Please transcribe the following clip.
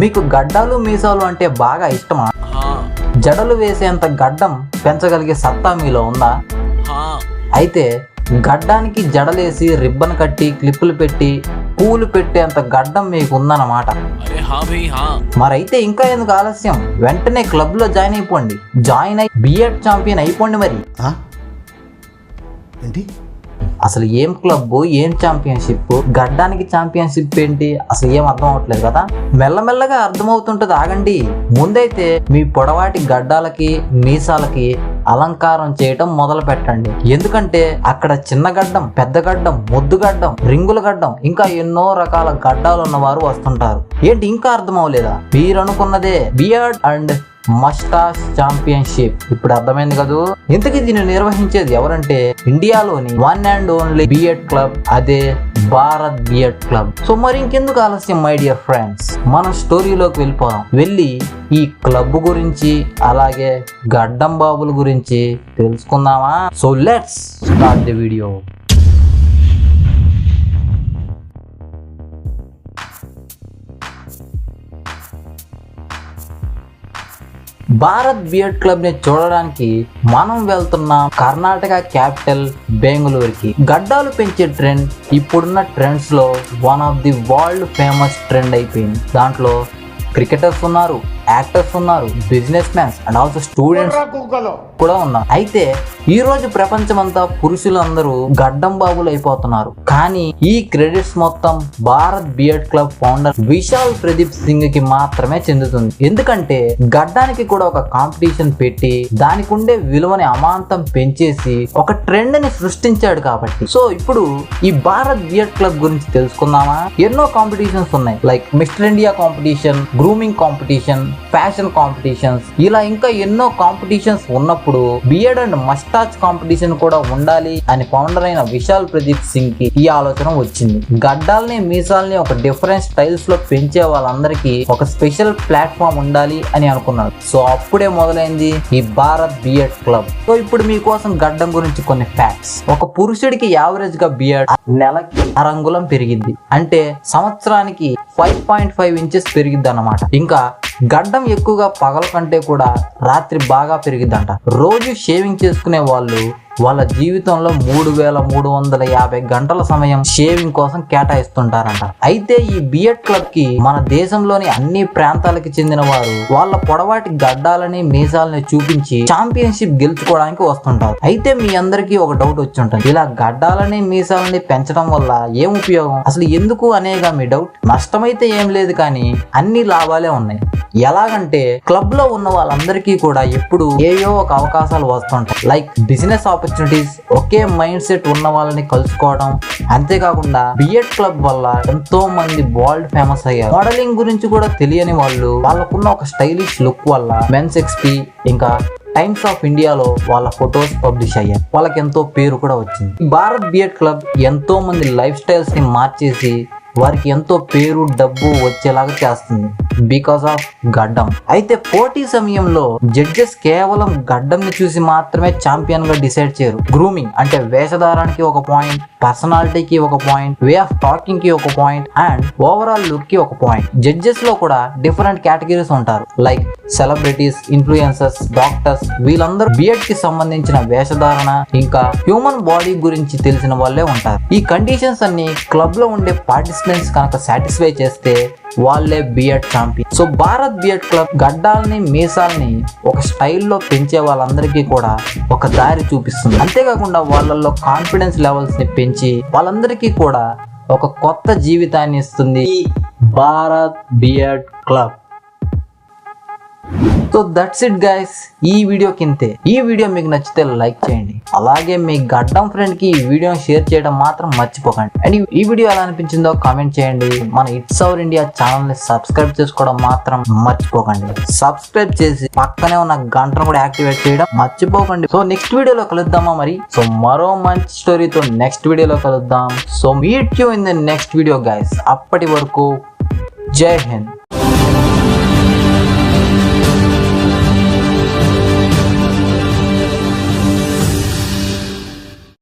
మీకు గడ్డాలు మీసాలు అంటే బాగా ఇష్టమా? జడలు వేసేంత గడ్డం పెంచగలిగే సత్తా మీలో ఉందా? అయితే గడ్డానికి జడలేసి రిబ్బన్ కట్టి క్లిప్పులు పెట్టి పూలు పెట్టేంత గడ్డం మీకు ఉందన్నమాట మరైతే ఇంకా ఎందుకు ఆలస్యం? వెంటనే క్లబ్లో జాయిన్ అయిపోండి. జాయిన్ అయి బిఎడ్ ఛాంపియన్ అయిపోండి మరి. ఏంటి? అసలు ఏం క్లబ్ ఏం ఛాంపియన్షిప్ గడ్డానికి ఛాంపియన్షిప్ ఏంటి? అసలు ఏం అర్థం అవట్లేదు కదా? మెల్లమెల్లగా అర్థమవుతుంటది ఆగండి. ముందైతే మీ పొడవాటి గడ్డాలకి మీసాలకి అలంకారం చేయటం మొదలు పెట్టండి. ఎందుకంటే అక్కడ చిన్న గడ్డం పెద్ద గడ్డం ముద్దు గడ్డం రింగుల గడ్డం ఇంకా ఎన్నో రకాల గడ్డాలు ఉన్నవారు వస్తుంటారు. ఏంటి ఇంకా అర్థం అవ్వలేదా? మీరు అనుకున్నదే బియర్డ్ అండ్ మస్టాస్ ఛాంపియన్షిప్. ఇప్పుడు అర్థమైంది కదూ? ఇంతకీ దీన్ని నిర్వహించేది ఎవరంటే ఇండియాలోని one and only beard club అదే భారత్ బిఎడ్ క్లబ్. సో మరి ఇంకెందుకు ఆలస్యం మై డియర్ ఫ్రెండ్స్? మన స్టోరీలోకి వెళ్ళిపోదాం. వెళ్ళి ఈ క్లబ్ గురించి అలాగే గడ్డం బాబుల గురించి తెలుసుకుందామా? So let's start the video. Bharat beard క్లబ్ని చూడడానికి మనం వెళ్తున్న కర్ణాటక క్యాపిటల్ బెంగళూరుకి గడ్డాలు పెంచే ట్రెండ్ ఇప్పుడున్న ట్రెండ్స్లో one of the world famous trend అయిపోయింది. దాంట్లో క్రికెటర్స్ ఉన్నారు. యాక్టర్స్ ఉన్నారు business mans and also students కూడా ఉన్నారు. అయితే ఈ రోజు ప్రపంచమంతా పురుషులందరూ గడ్డం బాబులు అయిపోతున్నారు. కానీ ఈ క్రెడిట్స్ మొత్తం Bharat beard club founder Vishal Pradeep సింగ్కి మాత్రమే చెందుతుంది. ఎందుకంటే గడ్డానికి కూడా ఒక కాంపిటీషన్ పెట్టి దానికి ఉండే విలువని అమాంతం పెంచేసి ఒక ట్రెండ్ని సృష్టించాడు కాబట్టి. సో ఇప్పుడు ఈ భారత్ బియర్డ్ క్లబ్ గురించి తెలుసుకుందామా? ఎన్నో కాంపిటీషన్స్ ఉన్నాయి. Like mister India competition grooming competition fashion competitions ఇలా ఇంకా ఎన్నో కాంపిటీషన్స్ ఉన్నప్పుడు బియర్డ్ అండ్ మస్టాచ్ కాంపిటీషన్ కూడా ఉండాలి అని ఫౌండర్ అయిన విశాల్ ప్రదీప్ సింగ్కి ఈ ఆలోచన వచ్చింది. గడ్డాల్ని మీసాల్ని ఒక డిఫరెంట్ స్టైల్స్లో పెంచే వాళ్ళందరికీ ఒక స్పెషల్ ప్లాట్ఫామ్ ఉండాలి అని అనుకున్నాడు. సో అప్పుడే మొదలైంది ఈ భారత్ బియర్డ్ క్లబ్ సో ఇప్పుడు మీకోసం గడ్డం గురించి కొన్ని ఫ్యాక్ట్స్ ఒక పురుషుడికి యావరేజ్గా బియర్డ్ నెలకి అరంగులం పెరిగింది అంటే సంవత్సరానికి ఫైవ్ పాయింట్ ఫైవ్ ఇంచెస్ పెరిగింది అనమాట ఇంకా గడ్డం ఎక్కువగా పగల కంటే కూడా రాత్రి బాగా పెరిగిద్దంట. రోజు షేవింగ్ చేసుకునే వాళ్ళు వాళ్ళ జీవితంలో మూడు వేల మూడు వందల యాభై గంటల సమయం షేవింగ్ కోసం కేటాయిస్తుంటారంట. అయితే ఈ బియడ్ క్లబ్కి మన దేశంలోని అన్ని ప్రాంతాలకి చెందిన వారు వాళ్ళ పొడవాటి గడ్డాలని మీసాలని చూపించి ఛాంపియన్షిప్ గెలుచుకోవడానికి వస్తుంటారు. అయితే మీ అందరికీ ఒక డౌట్ వచ్చి ఉంటుంది ఇలా గడ్డాలని మీసాలని పెంచడం వల్ల ఏం ఉపయోగం? అసలు ఎందుకు అనేగా మీ డౌట్? నష్టమైతే ఏం లేదు కానీ అన్ని లాభాలే ఉన్నాయి. ఎలాగంటే క్లబ్లో ఉన్న వాళ్ళందరికీ కూడా ఎప్పుడు ఏయో ఒక అవకాశాలు వస్తుంటాయి. లైక్ బిజినెస్ ఆపర్చునిటీస్ ఒకే మైండ్ సెట్ ఉన్న వాళ్ళని కలుసుకోవడం. అంతేకాకుండా బిఎడ్ క్లబ్ వల్ల ఎంతో మంది వరల్డ్ ఫేమస్ అయ్యారు. మోడలింగ్ గురించి కూడా తెలియని వాళ్ళు వాళ్ళకున్న ఒక స్టైలిష్ లుక్ వల్ల మెన్స్ ఎక్స్పీ ఇంకా టైమ్స్ ఆఫ్ ఇండియాలో వాళ్ళ ఫొటోస్ పబ్లిష్ అయ్యాయి. వాళ్ళకి ఎంతో పేరు కూడా వచ్చింది. ఈ భారత్ బిఎడ్ క్లబ్ ఎంతో మంది లైఫ్ స్టైల్స్ని మార్చేసి వారికి ఎంతో పేరు డబ్బు వచ్చేలాగా చేస్తుంది. బికాస్ ఆఫ్ గడ్డం. అయితే పోటీ సమయంలో జడ్జెస్ కేవలం గడ్డం ని చూసి మాత్రమే ఛాంపియన్గా డిసైడ్ చేయరు. గ్రూమింగ్ అంటే వేషధారానికి ఒక పాయింట్ పర్సనాలిటీకి ఒక పాయింట్ వే ఆఫ్ టాకింగ్కి ఒక పాయింట్ అండ్ ఓవరాల్ లుక్కి ఒక పాయింట్ జడ్జెస్లో కూడా డిఫరెంట్ కేటగిరీస్ ఉంటారు. లైక్ సెలబ్రిటీస్ ఇన్ఫ్లుయెన్సర్స్ డాక్టర్స్ వీళ్ళందరూ బిఎడ్కి సంబంధించిన వేషధారణ ఇంకా హ్యూమన్ బాడీ గురించి తెలిసిన వాళ్ళే ఉంటారు. ఈ కండిషన్స్ అన్ని క్లబ్లో ఉండే పార్టిసిపెంట్స్ కనుక సాటిస్ఫై చేస్తే వాళ్ళే beard champion so Bharat beard club గడ్డాల్ని మీసాల్ని ఒక స్టైల్లో పెంచే వాళ్ళందరికీ కూడా ఒక దారి చూపిస్తుంది. అంతేకాకుండా వాళ్ళల్లో కాన్ఫిడెన్స్ లెవెల్స్ని పెంచి వాళ్ళందరికీ కూడా ఒక కొత్త జీవితాన్ని ఇస్తుంది ఈ Bharat beard club so that's it guys ఈ వీడియో కింతే ఈ వీడియో మీకు నచ్చితే లైక్ చేయండి. అలాగే మీ గడ్డం ఫ్రెండ్కి ఈ వీడియోని షేర్ చేయడం మాత్రం మర్చిపోకండి. అండ్ ఈ వీడియో ఎలా అనిపించిందో కామెంట్ చేయండి. మన ఇట్స్ అవర్ ఇండియా ఛానల్ని సబ్స్క్రైబ్ చేసుకోవడం మాత్రం మర్చిపోకండి. సబ్స్క్రైబ్ చేసి పక్కనే ఉన్న గంటను కూడా యాక్టివేట్ చేయడం మర్చిపోకండి. సో నెక్స్ట్ వీడియోలో కలుద్దామా మరి? సో మరో మంచి స్టోరీతో నెక్స్ట్ వీడియోలో కలుద్దాం. So meet you in the next video guys అప్పటి వరకు జై హింద్.